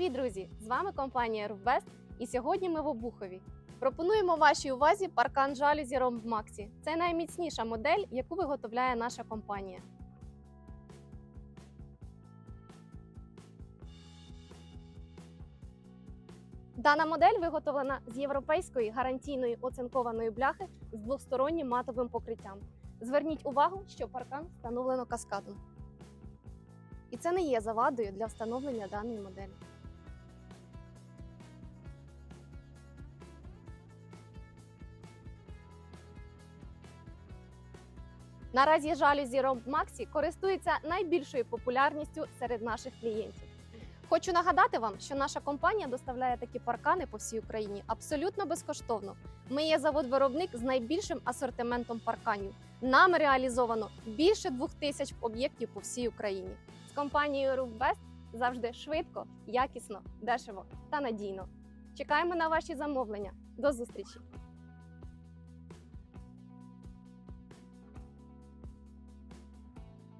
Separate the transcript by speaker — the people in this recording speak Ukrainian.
Speaker 1: привіт, друзі! З вами компанія Рубест, і сьогодні ми в Обухові. Пропонуємо вашій увазі паркан жалюзі Ромб Максі. Це найміцніша модель, яку виготовляє наша компанія. Дана модель виготовлена з європейської гарантійної оцинкованої бляхи з двостороннім матовим покриттям. Зверніть увагу, що паркан встановлено каскадом. І це не є завадою для встановлення даної моделі. Наразі жалюзі Ромб Максі користується найбільшою популярністю серед наших клієнтів. Хочу нагадати вам, що наша компанія доставляє такі паркани по всій Україні абсолютно безкоштовно. Ми є завод-виробник з найбільшим асортиментом парканів. Нам реалізовано більше двох тисяч об'єктів по всій Україні. З компанією Рубест завжди швидко, якісно, дешево та надійно. Чекаємо на ваші замовлення. До зустрічі!